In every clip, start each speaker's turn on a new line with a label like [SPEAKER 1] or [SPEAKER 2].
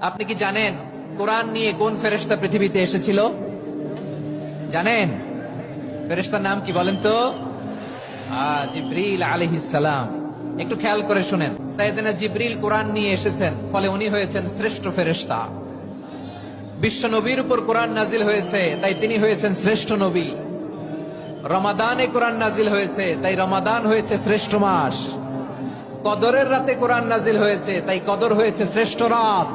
[SPEAKER 1] আপনি কি জানেন কোরআন নিয়ে কোন ফেরেশতা পৃথিবীতে এসেছিল? জানেন? ফেরেশতার নাম কি বলেন তো? জিব্রিল আলাইহিস সালাম। একটু খেয়াল করে শুনেন। সাইয়েদনা জিব্রিল কোরআন নিয়ে এসেছেন, ফলে উনি হয়েছেন শ্রেষ্ঠ ফেরেশতা। বিশ্ব নবীর উপর কোরআন নাজিল হয়েছে, তাই তিনি হয়েছেন শ্রেষ্ঠ নবী। রমাদানে কোরআন নাজিল হয়েছে, তাই রমাদান হয়েছে শ্রেষ্ঠ মাস। কদরের রাতে কোরআন নাজিল হয়েছে, তাই কদর হয়েছে শ্রেষ্ঠ রাত।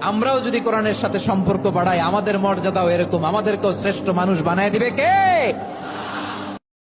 [SPEAKER 1] আমরাও যদি কোরআনের সাথে সম্পর্ক বাড়াই, আমাদের মর্যাদাও এরকম, আমাদেরকেও শ্রেষ্ঠ মানুষ বানায় দিবে কে?